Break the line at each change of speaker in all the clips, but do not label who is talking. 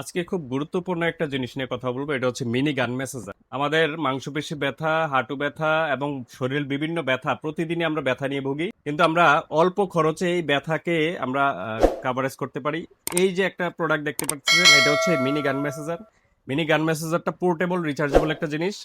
আজকে খুব গুরুত্বপূর্ণ একটা জিনিস নিয়ে কথা বলব, এটা হচ্ছে মিনি গান মেসেজার আমাদের মাংসপেশি ব্যথা, হাঁটু ব্যথা এবং শরীর বিভিন্ন ব্যথা, প্রতিদিনই আমরা ব্যথা নিয়ে ভুগি। কিন্তু আমরা অল্প খরচে এই ব্যথাকে আমরা কাভারেজ করতে পারি। এই যে একটা প্রোডাক্ট দেখতে পাচ্ছেন, এটা হচ্ছে মিনি গান মেসেজার মিনি গান মেসেজারটা পোর্টেবল রিচার্জেবল একটা জিনিস।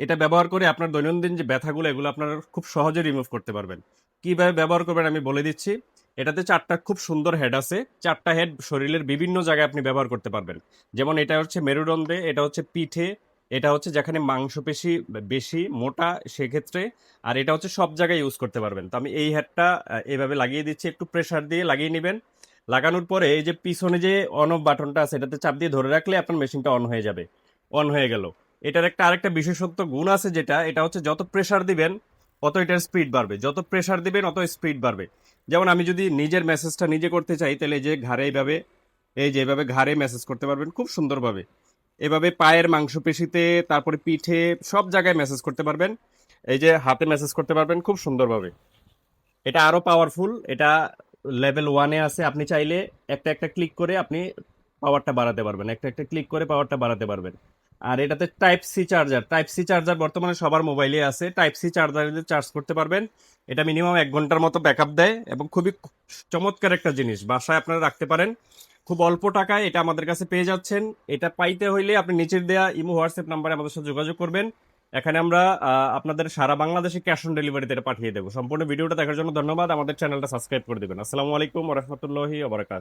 এটা ব্যবহার করে আপনার দৈনন্দিন যে ব্যথাগুলো, এগুলো আপনারা খুব সহজে রিমুভ করতে পারবেন। কীভাবে ব্যবহার করবেন আমি বলে দিচ্ছি। এটাতে চারটা খুব সুন্দর হেড আছে। চারটা হেড শরীরের বিভিন্ন জায়গায় আপনি ব্যবহার করতে পারবেন। যেমন এটা হচ্ছে মেরুদণ্ডে, এটা হচ্ছে পিঠে, এটা হচ্ছে যেখানে মাংসপেশি বেশি, মোটা সেক্ষেত্রে, আর এটা হচ্ছে সব জায়গায় ইউজ করতে পারবেন। তো আমি এই হেডটা এইভাবে লাগিয়ে দিচ্ছি, একটু প্রেশার দিয়ে লাগিয়ে নেবেন। লাগানোর পরে এই যে পিছনে যে অন অফ বাটনটা আছে, এটাতে চাপ দিয়ে ধরে রাখলে আপনার মেশিনটা অন হয়ে যাবে। অন হয়ে গেল। এটার একটা আরেকটা বিশেষত্ব গুণ আছে যেটা, এটা হচ্ছে যত প্রেশার দিবেন অত এটার স্পিড বাড়বে। যত প্রেশার দিবেন, অত স্পিড বাড়বে। যেমন আমি যদি নিজের মেসেজটা নিজে করতে চাই, তাহলে যে ঘাড়ে এইভাবে, এই যে এভাবে ঘাড়ে মেসেজ করতে পারবেন খুব সুন্দরভাবে। এভাবে পায়ের মাংসপেশিতে, তারপরে পিঠে, সব জায়গায় মেসেজ করতে পারবেন। এই যে হাতে মেসেজ করতে পারবেন খুব সুন্দরভাবে। এটা আরও পাওয়ারফুল এটা লেভেল ওয়ানে আছে। আপনি চাইলে একটা একটা ক্লিক করে আপনি পাওয়ারটা বাড়াতে পারবেন। একটা একটা ক্লিক করে পাওয়ারটা বাড়াতে পারবেন। আর এটাতে type C charger type C charger বর্তমানে সবার মোবাইলে আছে। টাইপ সি চার্জার চার্জ করতে পারবেন, এটা মিনিমাম এক ঘণ্টার মতো ব্যাকআপ দেয় এবং খুবই চমৎকার একটা জিনিস, বাসায় আপনারা রাখতে পারেন। খুব অল্প টাকায় এটা আমাদের কাছে পেয়ে যাচ্ছেন। এটা পাইতে হইলে আপনি নিচের দেয়া ইমো হোয়াটসঅ্যাপ নাম্বারে আমাদের সাথে যোগাযোগ করবেন। এখানে আমরা আপনাদের সারা বাংলাদেশে ক্যাশ অন ডেলিভারিতে এটা পাঠিয়ে দেবো। সম্পূর্ণ ভিডিওটা দেখার জন্য ধন্যবাদ। আমাদের চ্যানেলটা সাবস্ক্রাইব করে দেবেন। আসসালামু আলাইকুম রহমতুল্লাহি ওবরাকাত